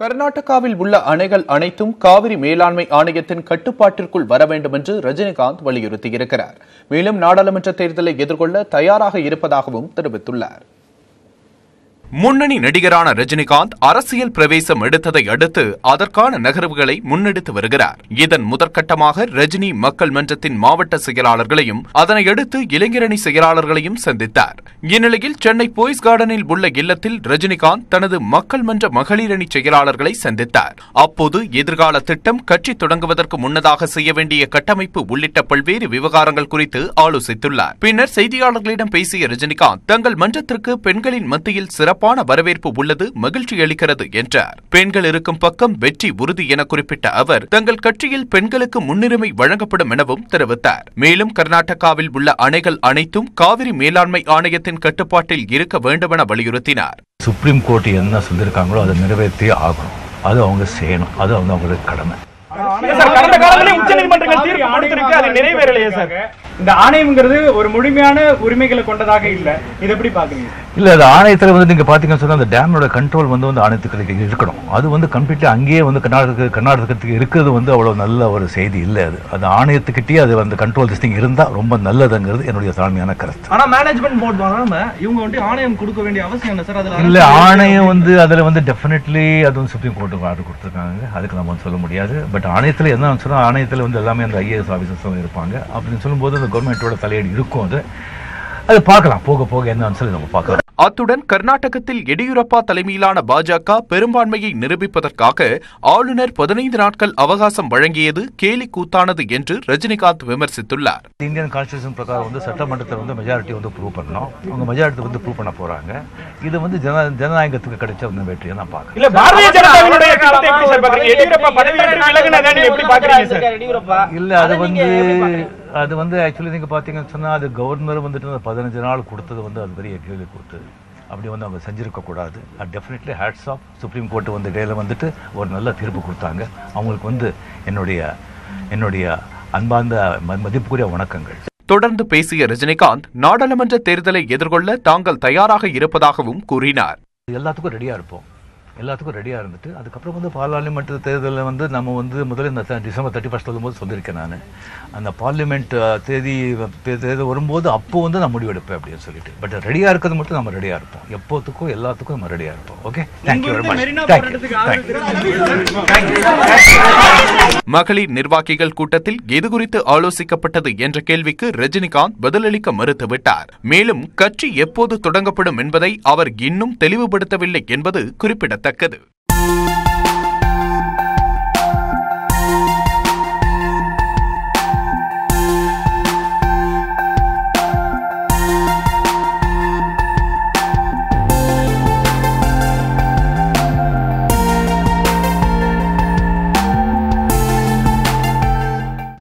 கர்நாடகாவில் உள்ள அணைகள் அனைத்தும் காவிரி மேலாண்மை ஆணையத்தின் கட்டுப்பாட்டிற்குள் வர வேண்டும் என்று ரஜினிகாந்த் வலியுறுத்தியிருக்கிறார். மேலும் நாடாளுமன்ற தேர்தலை எதிர்கொள்ள தயாராக இருப்பதாகவும் தெரிவித்துள்ளார். முன்னணி நடிகரான ரஜினிகாந்த் அரசியல் பிரவேசம் எடுத்ததை அடுத்து அதற்கான நகர்வுகளை முன்னெடுத்து வருகிறார். இதன் முதற்கட்டமாக ரஜினி மக்கள் மன்றத்தின் மாவட்ட செயலாளர்களையும் அதனையடுத்து இளைஞரணி செயலாளர்களையும் சந்தித்தார். இந்நிலையில் சென்னை போய்ஸ் கார்டனில் உள்ள இல்லத்தில் ரஜினிகாந்த் தனது மக்கள் மன்ற மகளிரணி செயலாளர்களை சந்தித்தார். அப்போது எதிர்கால திட்டம் கட்சி தொடங்குவதற்கு முன்னதாக செய்ய வேண்டிய கட்டமைப்பு உள்ளிட்ட பல்வேறு விவகாரங்கள் குறித்து ஆலோசித்துள்ளார். பின்னர் செய்தியாளர்களிடம் பேசிய ரஜினிகாந்த் தங்கள் மன்றத்திற்கு பெண்களின் மத்தியில் சிறப்பு சிறப்பான வரவேற்பு உள்ளது மகிழ்ச்சி அளிக்கிறது என்றார். பெண்கள் இருக்கும் பக்கம் வெற்றி உறுதி என குறிப்பிட்ட அவர் தங்கள் கட்சியில் பெண்களுக்கு முன்னுரிமை வழங்கப்படும் எனவும் தெரிவித்தார். மேலும் கர்நாடகாவில் உள்ள அணைகள் அனைத்தும் காவிரி மேலாண்மை ஆணையத்தின் கட்டுப்பாட்டில் இருக்க வேண்டுமென வலியுறுத்தினார். சுப்ரீம் கோர்ட் என்ன சொல்லியிருக்காங்களோ அதை நிறைவேற்றியே ஆகணும். அது அவங்க செய்யணும். அது வந்து அவங்களுக்கு கடமை. இல்ல சார் கடந்த காலங்களில் உச்ச நீதிமன்றங்கள் தீர்ப்பு கொடுத்திருக்கு. அது நிறைவேறலையே சார். இந்த ஆணையம்ங்கிறது ஒரு முழுமையான உரிமைகளை கொண்டதாக இல்ல. இது எப்படி பாக்குறீங்க இல்ல அது ஆணையத்தில் வந்து நீங்க பாத்தீங்கன்னு சொன்னா அந்த டேமோட கண்ட்ரோல் வந்து வந்து ஆணையத்துக்கு இருக்கணும். அது வந்து கம்ப்ளீட்டா அங்கேயே வந்து கர்நாடக கர்நாடகத்துக்கு இருக்கிறது வந்து அவ்வளவு நல்ல ஒரு செய்தி இல்லை அது. அது ஆணையத்துக்கிட்டே அது வந்து கண்ட்ரோல் திஸ்டிங் இருந்தா ரொம்ப நல்லதுங்கிறது என்னுடைய தாழ்மையான கருத்து. ஆனா மேனேஜ்மெண்ட் போர்டு வராம இவங்க வந்து ஆணையம் கொடுக்க வேண்டிய அவசியம் என்ன சார். அதுல இல்ல ஆணையம் வந்து அதுல வந்து டெஃபினெட்லி அது வந்து சுப்ரீம் கோர்ட்டுக்கு ஆர்டர் கொடுத்துருக்காங்க. அதுக்கு நம்ம வந்து சொல்ல முடியாது. பட் ஆணையத்தில் என்ன சொன்னா ஆணையத்தில் வந்து எல்லாமே அந்த ஐஏஎஸ் ஆஃபீஸர்ஸும் இருப்பாங்க. அப்படின்னு சொல்லும்போது அந்த கவர்மெண்ட்டோட தலையீடு இருக்கும் அது அது பார்க்கலாம். போக போக என்ன சொல்லி நம்ம பார்க்கலாம். அத்துடன் கர்நாடகத்தில் எடியூரப்பா தலைமையிலான பாஜக பெரும்பான்மையை நிரூபிப்பதற்காக ஆளுநர் பதினைந்து நாட்கள் அவகாசம் வழங்கியது கேலி கூத்தானது என்று ரஜினிகாந்த் விமர்சித்துள்ளார். இந்தியன் கான்ஸ்டியூஷன் பிரகாரம் வந்து சட்டமன்றத்தில் வந்து மெஜாரிட்டி வந்து ப்ரூவ் பண்ணணும். அவங்க மெஜாரிட்டி வந்து ப்ரூவ் பண்ண போறாங்க. இது வந்து ஜன ஜனநாயகத்துக்கு கிடைச்ச ஒரு வெற்றியை நான் பார்க்குறேன். இல்ல பாரதிய ஜனதாவினுடைய திட்டத்தை எப்படி சார் பாக்குறீங்க எடியூரப்பா பதவி விட்டு விலகுனதை நீங்க எப்படி பாக்குறீங்க சார்? இல்ல அது வந்து அது வந்து ஆக்சுவலி நீங்க பாத்தீங்கன்னு சொன்னா அது கவர்னர் வந்துட்டு பதினஞ்சு நாள் கொடுத்தது வந்து அது பெரிய கேள்வி கொடுத்து அப்படி வந்து அவங்க செஞ்சிருக்க கூடாது. அது definitely hats off supreme court வந்து இடையில வந்துட்டு ஒரு நல்ல தீர்ப்பு கொடுத்தாங்க. அவங்களுக்கு வந்து என்னுடைய என்னுடைய அன்பார்ந்த மதிப்புக்குரிய வணக்கங்கள். தொடர்ந்து பேசிய ரஜினிகாந்த் நாடாளுமன்ற தேர்தலை எதிர்கொள்ள தாங்கள் தயாராக இருப்பதாகவும் கூறினார். எல்லாத்துக்கும் ரெடியாக இருப்போம். எல்லாத்துக்கும் ரெடியாக இருந்துட்டு அதுக்கப்புறம் வந்து பார்லிமெண்ட் தேர்தலில் வந்து நம்ம வந்து முதல்ல இந்த டிசம்பர் தேர்ட்டி ஃபஸ்ட் சொல்லும்போது சொல்லியிருக்கேன் நான். அந்த பார்லிமெண்ட் தேதி தேர்தல் வரும்போது அப்போ வந்து நான் முடிவெடுப்பேன் அப்படின்னு சொல்லிட்டு. பட் ரெடியாக இருக்கிறது மட்டும் நம்ம ரெடியாக இருப்போம். எப்போத்துக்கும் எல்லாத்துக்கும் நம்ம ரெடியாக இருப்போம். Okay thank you very much thank you மகளிர் நிர்வாகிகள் கூட்டத்தில் எது குறித்து ஆலோசிக்கப்பட்டது என்ற கேள்விக்கு ரஜினிகாந்த் பதிலளிக்க மறுத்துவிட்டார் மேலும் கட்சி எப்போது தொடங்கப்படும் என்பதை அவர் இன்னும் தெளிவுபடுத்தவில்லை என்பது குறிப்பிடத்தக்கது. तकद